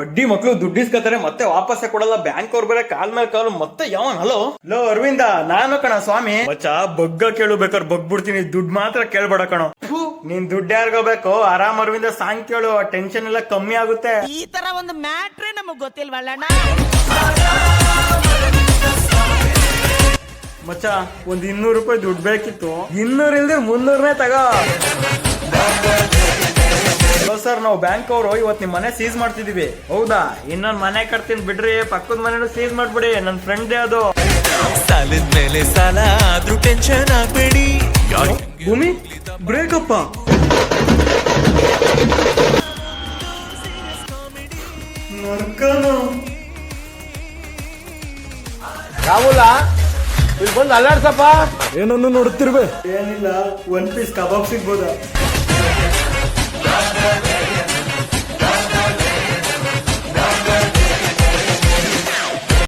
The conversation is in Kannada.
ಬಡ್ಡಿ ಮಕ್ಕಳು ದುಡ್ಡು ಇಸ್ಕೊತಾರೆ ಮತ್ತೆ ವಾಪಸ್ ಕೊಡಲ್ಲ. ಬ್ಯಾಂಕ್ ಅವ್ರು ಬೇರೆ ಕಾಲ್ ಮೇಲೆ ಕಾಲು ಮತ್ತೆ ಯಾವನ್? ಹಲೋ ಲೋ ಅರವಿಂದ. ನಾನು ಕಣ ಸ್ವಾಮಿ. ಮಚ್ಚ ಬಗ್ಗ ಕೇಳು ಬೇಕಾದ್ರೆ ಬಗ್ಬಿಡ್ತೀನಿ. ದುಡ್ಡು ಮಾತ್ರ ಕೇಳ್ಬೇಡ ಕಣೋ. ನೀನ್ ದುಡ್ಡು ಯಾರಿಗೋ ಬೇಕು ಆರಾಮ್ ಅರವಿಂದ ಸಾಂಗ್ ಕೇಳು. ಟೆನ್ಷನ್ ಎಲ್ಲ ಕಮ್ಮಿ ಆಗುತ್ತೆ. ಈ ತರ ಒಂದು ಮ್ಯಾಟ್ರೇ ನಮಗ್ ಗೊತ್ತಿಲ್ವಲ್ಲಣ್ಣ ಮಚ್ಚ ಒಂದ್ ಇನ್ನೂರು ರೂಪಾಯಿ ದುಡ್ಡು ಬೇಕಿತ್ತು. ಇನ್ನೂರ್ ಇಲ್ದೆ ಮುನ್ನೂರನೇ ತಗೋ. ಸರ್ ನಾವು ಬ್ಯಾಂಕ್ ಅವರು ಇವತ್ತು ನಿಮ್ಮ ಮನೆ ಸೀಸ್ ಮಾಡ್ತಿದೀವಿ. ಹೌದಾ? ಇನ್ನೊಂದು ಮನೆ ಕಟ್ತೀನಿ ಬಿಡ್ರಿ. ಪಕ್ಕದ ಮನೆನೂ ಸೀಸ್ ಮಾಡ್ಬಿಡಿ. ನನ್ನ ಫ್ರೆಂಡ್ ಅದು. ಸಾಲದ ಮೇಲೆ ಸಾಲ ಆದ್ರೂ ಟೆನ್ಷನ್ ಆಗ್ಬೇಡಿ. ಭೂಮಿ ಬ್ರೇಕಪ್ಪ ನರ್ಕನು ರಾಹುಲ ಇಲ್ಲಿ ಬಂದು ಅಲ್ಲಾಡ್ಸಪ್ಪ. ಏನನ್ನು ನೋಡುತ್ತಿರ್ಬೇಕು ಏನಿಲ್ಲ ಒನ್ ಪೀಸ್ ಕಬಾಬ್ ಸಿಗ್ಬೋದಾ?